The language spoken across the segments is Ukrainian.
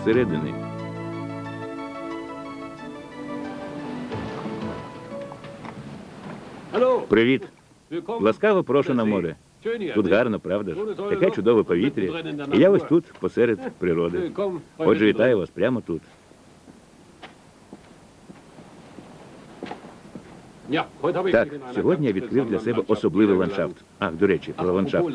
вигляд із середини. Привіт! Ласкаво прошу на море. Тут гарно, правда ж? Таке чудове повітря. І я ось тут, посеред природи. Отже, вітаю вас прямо тут. Так, сьогодні я відкрив для себе особливий ландшафт. Ах, до речі, ландшафт.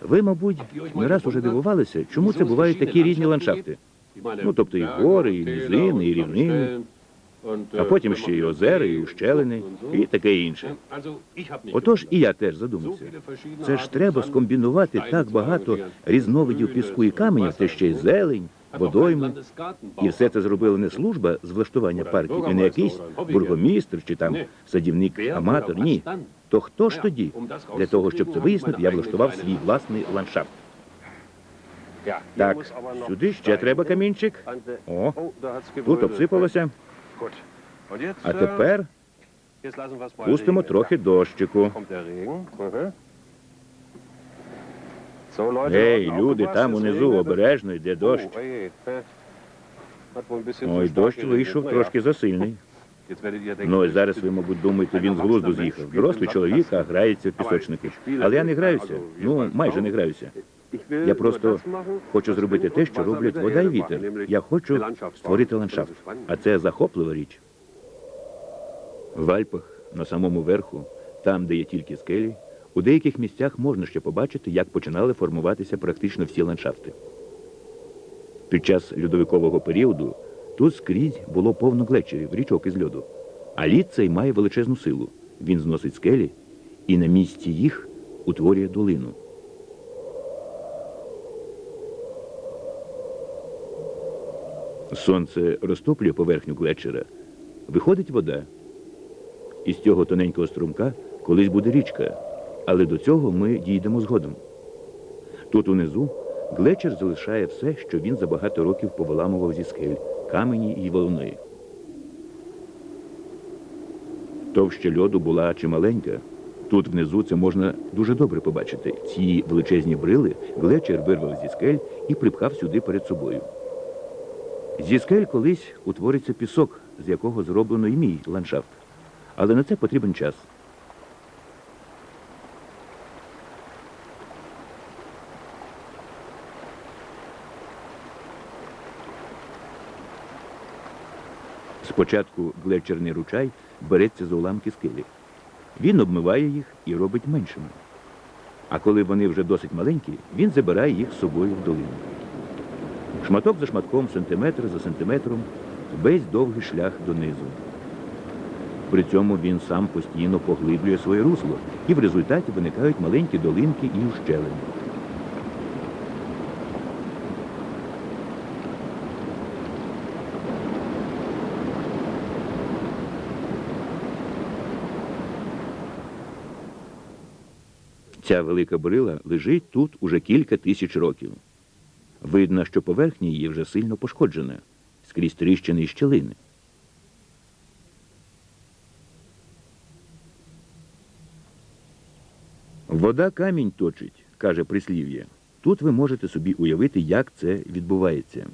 Ви, мабуть, не раз уже дивувалися, чому це бувають такі різні ландшафти. Ну, тобто і гори, і низини, і рівнини, а потім ще й озера, і ущелини, і таке інше. Отож, і я теж задумався. Це ж треба скомбінувати так багато різновидів піску і каменів, та ще й зелень, водойми. І все це зробила не служба з влаштування парків, і не якийсь бургомістр чи там садівник-аматор. Ні. То хто ж тоді? Для того, щоб це вияснити, я влаштував свій власний ландшафт. Так, сюди ще треба камінчик. О, тут обсипалося. А тепер пустимо трохи дощику. Гей, люди, там унизу обережно йде дощ. Ой, дощ вийшов трошки засильний. Ну, і зараз ви, мабуть, думаєте, він з глузду з'їхав. Дорослий чоловік, а грається в пісочники. Але я не граюся. Ну, майже не граюся. Я просто хочу зробити те, що роблять вода і вітер. Я хочу створити ландшафт. А це захоплива річ. В Альпах, на самому верху, там, де є тільки скелі, у деяких місцях можна ще побачити, як починали формуватися практично всі ландшафти. Під час льодовикового періоду тут скрізь було повно глечерів, річок із льоду. А лід цей має величезну силу. Він зносить скелі і на місці їх утворює долину. Сонце розтоплює поверхню глечера, виходить вода. Із цього тоненького струмка колись буде річка, але до цього ми дійдемо згодом. Тут унизу глечер залишає все, що він за багато років повиламував зі скель, камені і волони. Товща льоду була чималенька. Тут внизу це можна дуже добре побачити. Ці величезні брили глечер вирвав зі скель і припхав сюди перед собою. Зі скель колись утвориться пісок, з якого зроблено і мій ландшафт. Але на це потрібен час. Спочатку глечерний ручай береться за уламки скелі. Він обмиває їх і робить меншими. А коли вони вже досить маленькі, він забирає їх з собою в долину. Шматок за шматком, сантиметр за сантиметром, весь довгий шлях донизу. При цьому він сам постійно поглиблює своє русло, і в результаті виникають маленькі долинки і ущелини. Ця велика брила лежить тут уже кілька тисяч років. Видно, що поверхня її вже сильно пошкоджена, скрізь тріщини і щелини. Вода камінь точить, каже прислів'я. Тут ви можете собі уявити, як це відбувається.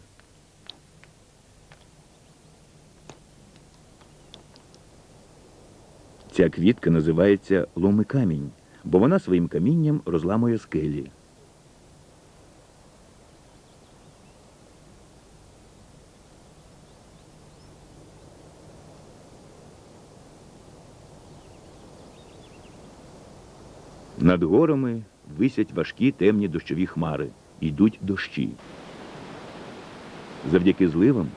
Ця квітка називається ломикамінь, бо вона своїм камінням розламує скелі. Над горами висять важкі темні дощові хмари, йдуть дощі. Завдяки зливам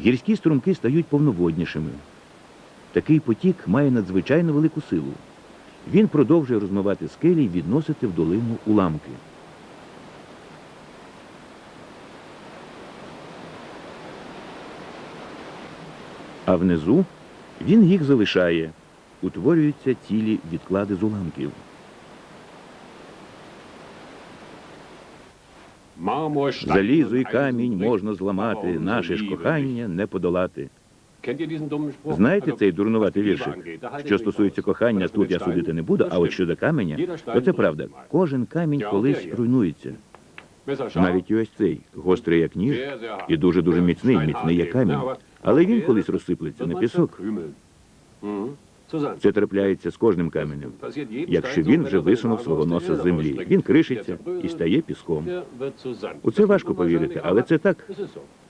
гірські струмки стають повноводнішими. Такий потік має надзвичайно велику силу. Він продовжує розмивати скелі і відносити в долину уламки. А внизу він їх залишає. Утворюються цілі відклади з уламків. Залізо і камінь можна зламати, наше ж кохання не подолати. Знаєте цей дурнуватий віршик? Що стосується кохання, тут я судити не буду, а от щодо каменя, то це правда. Кожен камінь колись руйнується. Навіть і ось цей, гострий як ніж, і дуже-дуже міцний, міцний як камінь. Але він колись розсиплеться на пісок. Це трапляється з кожним каменем. Якщо він вже висунув свого носа з землі, він кришиться і стає піском. У це важко повірити, але це так.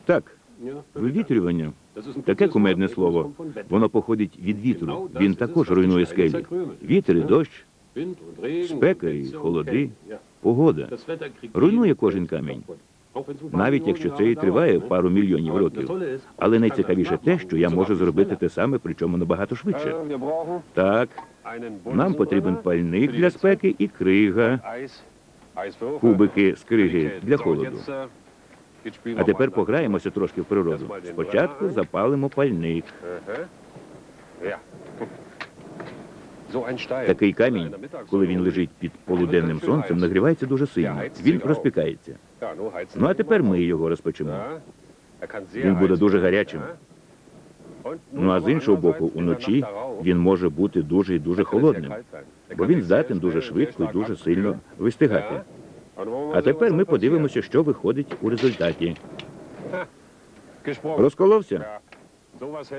Так, вивітрювання таке кумедне слово. Воно походить від вітру. Він також руйнує скелі. Вітер і дощ, спека і холоди, погода. Руйнує кожен камінь. Навіть якщо це і триває пару мільйонів років. Але найцікавіше те, що я можу зробити те саме, причому набагато швидше. Так, нам потрібен пальник для спеки і крига, кубики з криги для холоду. А тепер пограємося трошки в природу. Спочатку запалимо пальник. Такий камінь, коли він лежить під полуденним сонцем, нагрівається дуже сильно. Він розпікається. Ну а тепер ми його розпечемо. Він буде дуже гарячим. Ну а з іншого боку, уночі він може бути дуже і дуже холодним, бо він здатен дуже швидко і дуже сильно вистигати. А тепер ми подивимося, що виходить у результаті. Розколовся?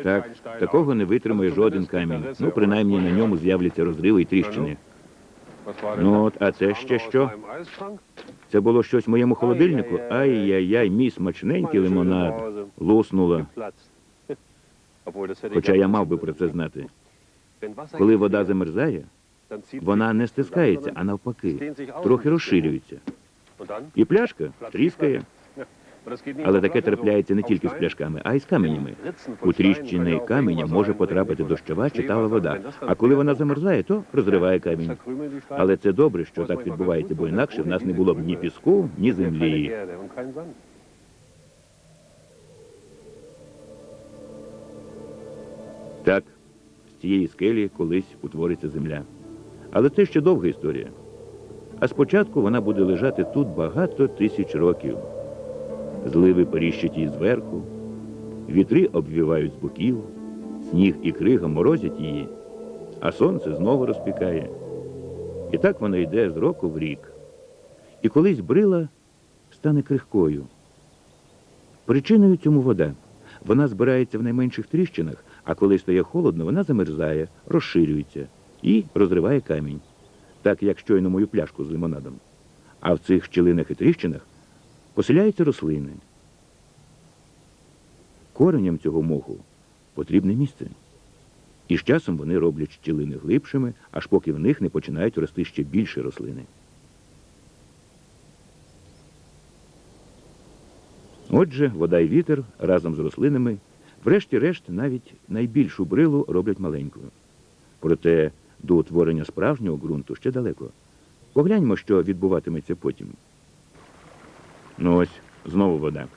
Так, такого не витримає жоден камінь. Ну, принаймні на ньому з'являться розриви і тріщини. Ну от, а це ще що? Це було щось в моєму холодильнику. Ай-яй-яй, мій смачненький лимонад. Луснуло. Хоча я мав би про це знати. Коли вода замерзає, вона не стискається, а навпаки, трохи розширюється. І пляшка тріскає. Але таке трапляється не тільки з пляшками, а й з каменями. У тріщини каменя може потрапити дощова чи тала вода. А коли вона замерзає, то розриває камінь. Але це добре, що так відбувається, бо інакше в нас не було б ні піску, ні землі. Так, з цієї скелі колись утвориться земля. Але це ще довга історія. А спочатку вона буде лежати тут багато тисяч років. Зливи поріщать зверху, вітри обвівають з боків, сніг і крига морозять її, а сонце знову розпікає. І так вона йде з року в рік. І колись брила стане крихкою. Причиною цьому вода. Вона збирається в найменших тріщинах, а коли стає холодно, вона замерзає, розширюється і розриває камінь, так як щойно мою пляшку з лимонадом. А в цих щілинах і тріщинах поселяються рослини. Кореням цього моху потрібне місце. І з часом вони роблять щілини глибшими, аж поки в них не починають рости ще більше рослини. Отже, вода і вітер разом з рослинами, врешті-решт, навіть найбільшу брилу роблять маленькою. Проте до утворення справжнього ґрунту ще далеко. Погляньмо, що відбуватиметься потім. Ну ось, знову вода.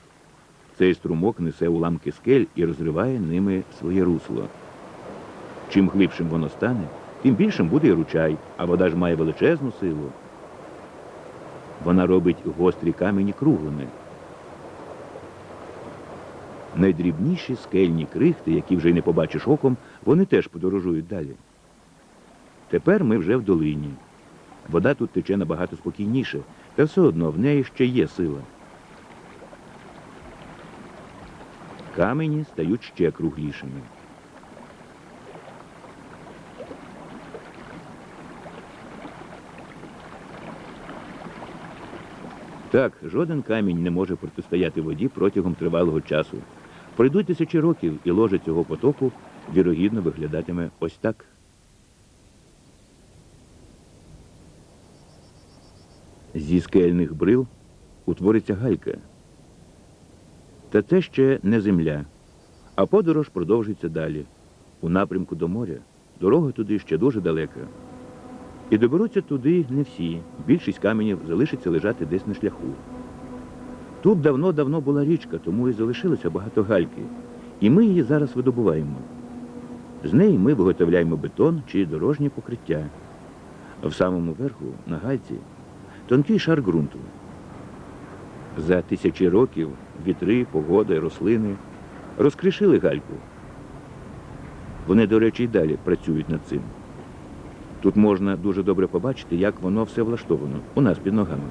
Цей струмок несе уламки скель і розриває ними своє русло. Чим глибшим воно стане, тим більшим буде і ручай, а вода ж має величезну силу. Вона робить гострі камені круглими. Найдрібніші скельні крихти, які вже й не побачиш оком, вони теж подорожують далі. Тепер ми вже в долині. Вода тут тече набагато спокійніше, та все одно в неї ще є сила. Камені стають ще круглішими. Так, жоден камінь не може протистояти воді протягом тривалого часу. Пройдуть тисячі років, і ложе цього потоку вірогідно виглядатиме ось так. Зі скельних брил утвориться галька. Та це ще не земля, а подорож продовжиться далі, у напрямку до моря. Дорога туди ще дуже далека. І доберуться туди не всі. Більшість каменів залишиться лежати десь на шляху. Тут давно-давно була річка, тому і залишилося багато гальки. І ми її зараз видобуваємо. З неї ми виготовляємо бетон чи дорожнє покриття. В самому верху, на гальці, тонкий шар ґрунту. За тисячі років вітри, погода рослини розкришили гальку. Вони, до речі, й далі працюють над цим. Тут можна дуже добре побачити, як воно все влаштовано у нас під ногами.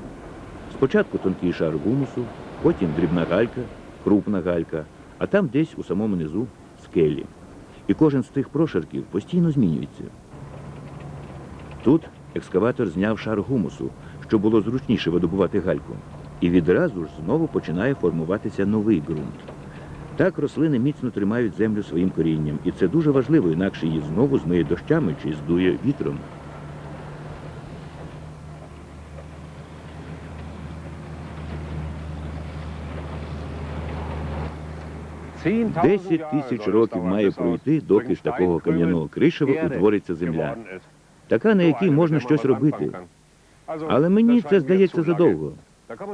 Спочатку тонкий шар гумусу, потім дрібна галька, крупна галька, а там десь у самому низу скелі. І кожен з тих прошарків постійно змінюється. Тут екскаватор зняв шар гумусу, щоб було зручніше видобувати гальку. І відразу ж знову починає формуватися новий ґрунт. Так рослини міцно тримають землю своїм корінням, і це дуже важливо, інакше її знову змиє дощами чи здує вітром. Десять тисяч років має пройти, доки з такого кам'яного кришева утвориться земля, така, на якій можна щось робити. Але мені це здається задовго.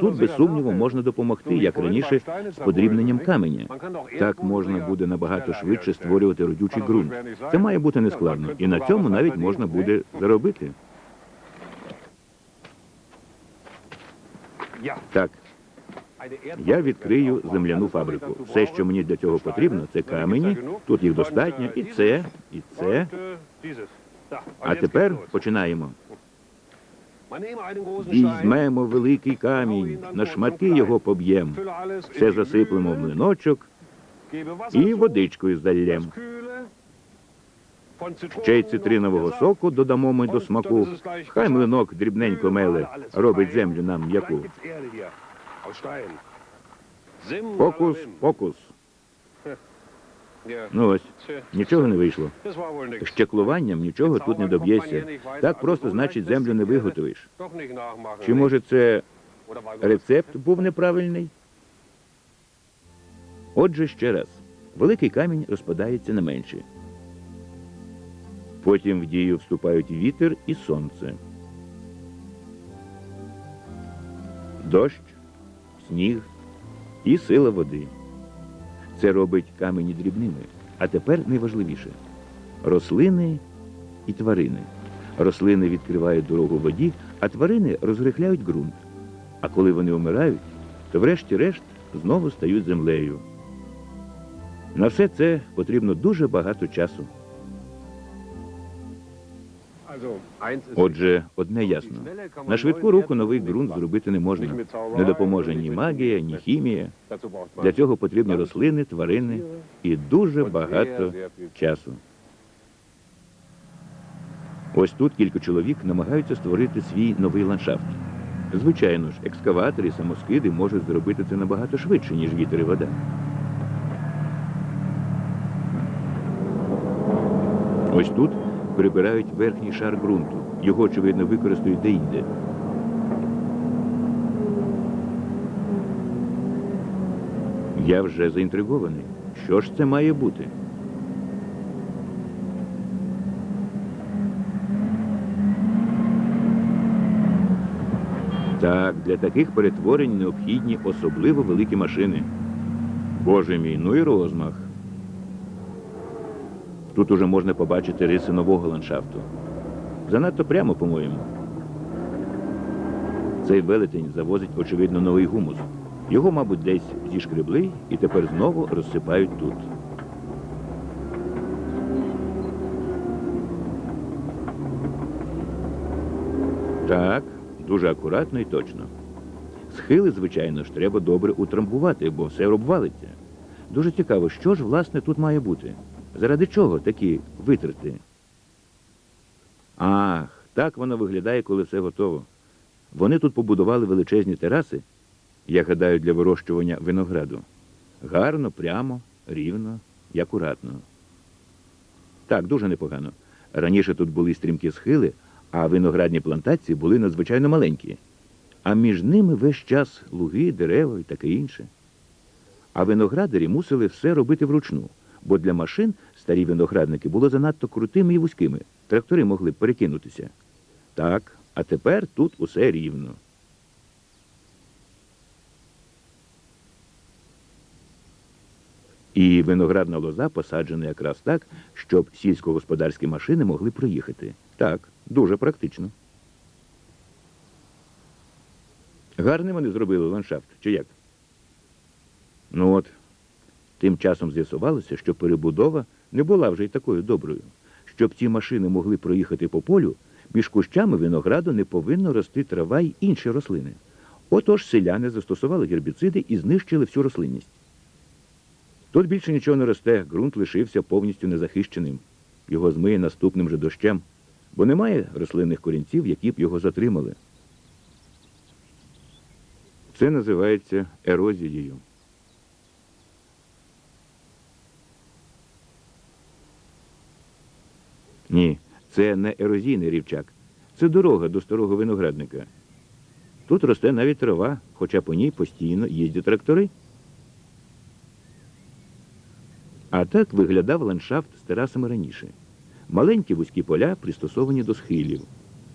Тут, без сумніву, можна допомогти, як раніше, з подрібненням каменя. Так можна буде набагато швидше створювати родючий ґрунт. Це має бути нескладно, і на цьому навіть можна буде заробити. Так, я відкрию земляну фабрику. Все, що мені для цього потрібно, це камені. Тут їх достатньо, і це, і це. А тепер починаємо. Візьмемо великий камінь, на шматки його поб'ємо, все засиплемо в млиночок і водичкою заллємо. Ще й цитринового соку додамо ми до смаку. Хай млинок дрібненько меле, робить землю нам м'яку. Фокус, фокус. Ну ось, нічого не вийшло. Щеклуванням нічого тут не доб'єшся. Так просто, значить, землю не виготовиш. Чи може це рецепт був неправильний? Отже, ще раз. Великий камінь розпадається на менші. Потім в дію вступають вітер і сонце. Дощ, сніг і сила води. Це робить камені дрібними. А тепер найважливіше рослини і тварини. Рослини відкривають дорогу воді, а тварини розрихляють ґрунт. А коли вони вмирають, то врешті-решт знову стають землею. На все це потрібно дуже багато часу. Отже, одне ясно. На швидку руку новий ґрунт зробити не можна. Не допоможе ні магія, ні хімія. Для цього потрібні рослини, тварини і дуже багато часу. Ось тут кілька чоловік намагаються створити свій новий ландшафт. Звичайно ж, екскаватори і самоскиди можуть зробити це набагато швидше, ніж вітер і вода. Ось тут прибирають верхній шар ґрунту. Його, очевидно, використають де-інде. Я вже заінтригований. Що ж це має бути? Так, для таких перетворень необхідні особливо великі машини. Боже мій, ну і розмах. Тут уже можна побачити риси нового ландшафту. Занадто прямо, по-моєму. Цей велетень завозить, очевидно, новий гумус. Його, мабуть, десь зішкребли і тепер знову розсипають тут. Так, дуже акуратно і точно. Схили, звичайно ж, треба добре утрамбувати, бо все обвалиться. Дуже цікаво, що ж, власне, тут має бути. Заради чого такі витрати? Ах, так воно виглядає, коли все готово. Вони тут побудували величезні тераси, я гадаю, для вирощування винограду. Гарно, прямо, рівно і акуратно. Так, дуже непогано. Раніше тут були стрімкі схили, а виноградні плантації були надзвичайно маленькі. А між ними весь час луги, дерева і таке інше. А виноградарі мусили все робити вручну, бо для машин старі виноградники були занадто крутими і вузькими. Трактори могли перекинутися. Так, а тепер тут усе рівно. І виноградна лоза посаджена якраз так, щоб сільськогосподарські машини могли проїхати. Так, дуже практично. Гарний вони зробили ландшафт, чи як? Ну от, тим часом з'ясувалося, що перебудова не була вже й такою доброю. Щоб ці машини могли проїхати по полю, між кущами винограду не повинно рости трава й інші рослини. Отож селяни застосували гербіциди і знищили всю рослинність. Тут більше нічого не росте, ґрунт лишився повністю незахищеним. Його змиє наступним же дощем, бо немає рослинних корінців, які б його затримали. Це називається ерозією. Ні, це не ерозійний рівчак. Це дорога до старого виноградника. Тут росте навіть трава, хоча по ній постійно їздять трактори. А так виглядав ландшафт з терасами раніше. Маленькі вузькі поля пристосовані до схилів.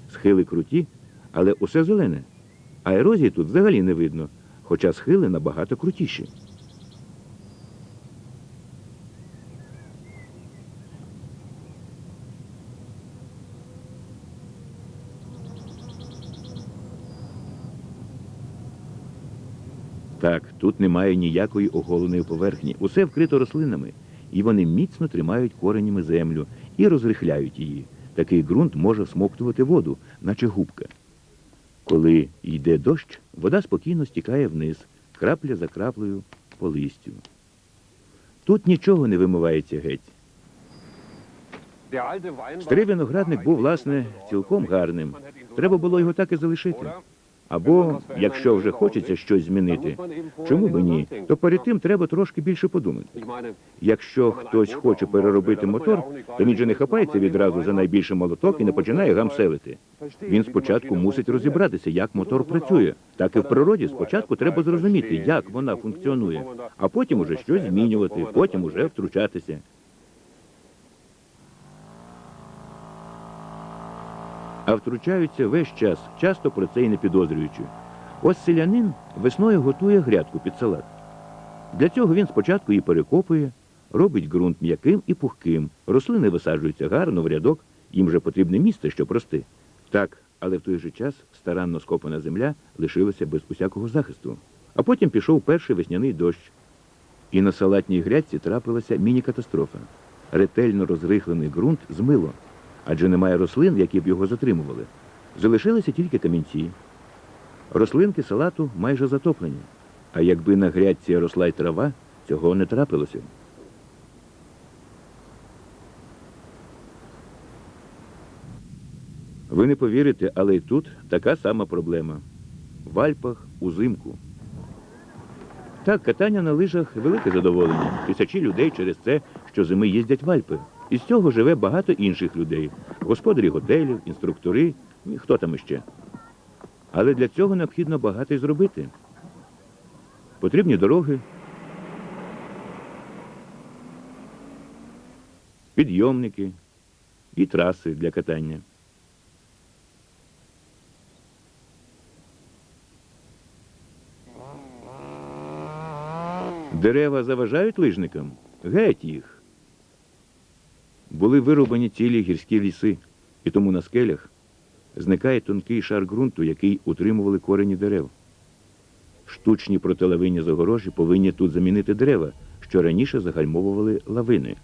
Схили круті, але усе зелене. А ерозії тут взагалі не видно, хоча схили набагато крутіші. Так, тут немає ніякої оголеної поверхні. Усе вкрито рослинами, і вони міцно тримають коренями землю і розрихляють її. Такий ґрунт може всмоктувати воду, наче губка. Коли йде дощ, вода спокійно стікає вниз, крапля за краплею по листю. Тут нічого не вимивається геть. Старий виноградник був, власне, цілком гарним. Треба було його так і залишити. Або, якщо вже хочеться щось змінити, чому б ні, то перед тим треба трошки більше подумати. Якщо хтось хоче переробити мотор, то він же не хапається відразу за найбільший молоток і не починає гамселити. Він спочатку мусить розібратися, як мотор працює. Так і в природі спочатку треба зрозуміти, як вона функціонує, а потім уже щось змінювати, потім уже втручатися. А втручаються весь час, часто про це й не підозрюючи. Ось селянин весною готує грядку під салат. Для цього він спочатку її перекопує, робить ґрунт м'яким і пухким, рослини висаджуються гарно в рядок, їм же потрібне місце, щоб рости. Так, але в той же час старанно скопана земля лишилася без усякого захисту. А потім пішов перший весняний дощ. І на салатній грядці трапилася міні-катастрофа. Ретельно розрихлений ґрунт змило адже немає рослин, які б його затримували. Залишилися тільки камінці. Рослинки салату майже затоплені, а якби на грядці росла й трава, цього не трапилося. Ви не повірите, але й тут така сама проблема. В Альпах узимку. Так, катання на лижах велике задоволення. Тисячі людей через це, що зими їздять в Альпи. І з цього живе багато інших людей господарі готелів, інструктори, і хто там іще. Але для цього необхідно багато й зробити. Потрібні дороги, підйомники і траси для катання. Дерева заважають лижникам? Геть їх були вирубані цілі гірські ліси, і тому на скелях зникає тонкий шар ґрунту, який утримували корені дерев. Штучні протилавинні загорожі повинні тут замінити дерева, що раніше загальмовували лавини.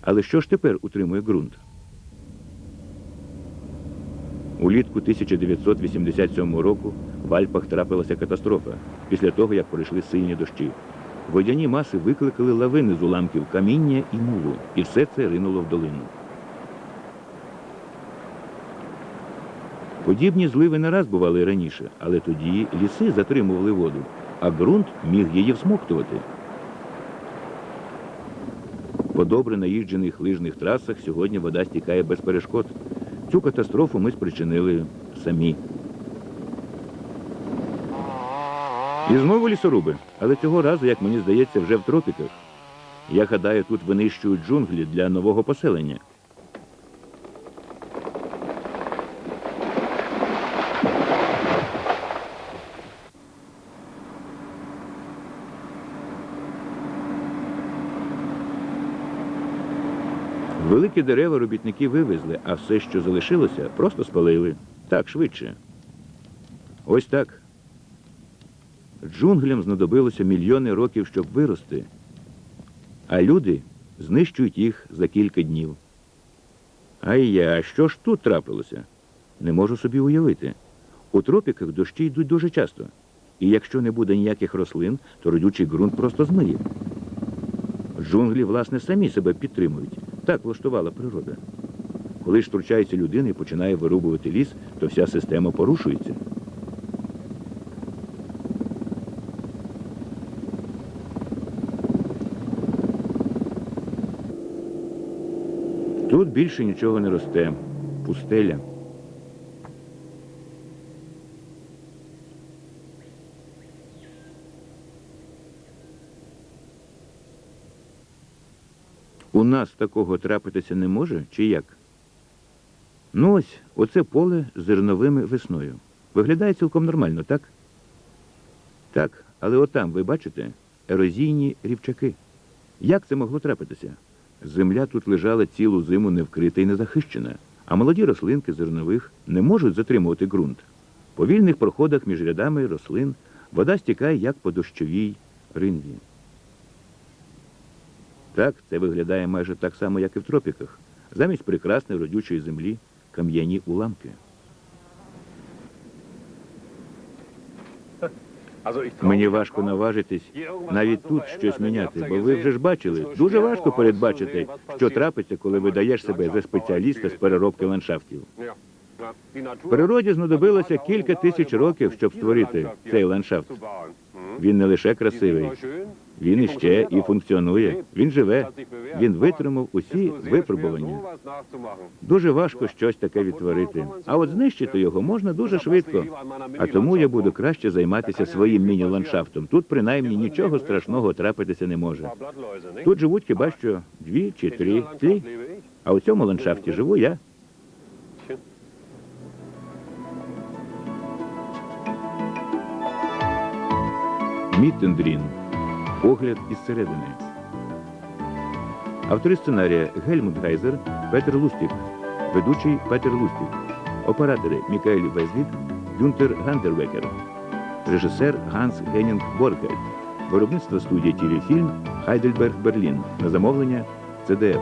Але що ж тепер утримує ґрунт? Улітку 1987 року в Альпах трапилася катастрофа після того, як пройшли сильні дощі. Водяні маси викликали лавини з уламків каміння і мулу, і все це ринуло в долину. Подібні зливи не раз бували раніше, але тоді ліси затримували воду, а ґрунт міг її всмоктувати. По добре наїжджених лижних трасах сьогодні вода стікає без перешкод. Цю катастрофу ми спричинили самі. І знову лісоруби, але цього разу, як мені здається, вже в тропіках. Я гадаю, тут винищують джунглі для нового поселення. Великі дерева робітники вивезли, а все, що залишилося, просто спалили. Так, швидше. Ось так. Джунглям знадобилося мільйони років, щоб вирости, а люди знищують їх за кілька днів. А я, що ж тут трапилося? Не можу собі уявити. У тропіках дощі йдуть дуже часто. І якщо не буде ніяких рослин, то родючий ґрунт просто змиє. Джунглі, власне, самі себе підтримують. Так влаштувала природа. Коли ж втручається людина і починає вирубувати ліс, то вся система порушується. Тут більше нічого не росте. Пустеля. У нас такого трапитися не може, чи як? Ну ось, оце поле з зерновими весною. Виглядає цілком нормально, так? Так, але отам, ви бачите, ерозійні рівчаки. Як це могло трапитися? Земля тут лежала цілу зиму невкрита і незахищена, а молоді рослинки зернових не можуть затримувати ґрунт. По вільних проходах між рядами рослин вода стікає як по дощовій ринві. Так, це виглядає майже так само, як і в тропіках. Замість прекрасної родючої землі кам'яні уламки. Мені важко наважитись навіть тут щось міняти, бо ви вже ж бачили, дуже важко передбачити, що трапиться, коли видаєш себе за спеціаліста з переробки ландшафтів. В природі знадобилося кілька тисяч років, щоб створити цей ландшафт. Він не лише красивий, він іще і функціонує. Він живе, він витримав усі випробування. Дуже важко щось таке відтворити. А от знищити його можна дуже швидко. А тому я буду краще займатися своїм міні-ландшафтом. Тут принаймні нічого страшного трапитися не може. Тут живуть хіба що дві чи три тлі, а у цьому ландшафті живу я. Міттендрін. Погляд із середини. Автори сценарія Гельмут Гайзер, Петер Лустік. Ведучий Петер Лустік. Оператори Мікаель Везлік, Гюнтер Гандервекер. Режисер Ганс Генінг Боргельд. Виробництво студії Тіліфільм Хайдельберг Берлін. На замовлення ЦДФ.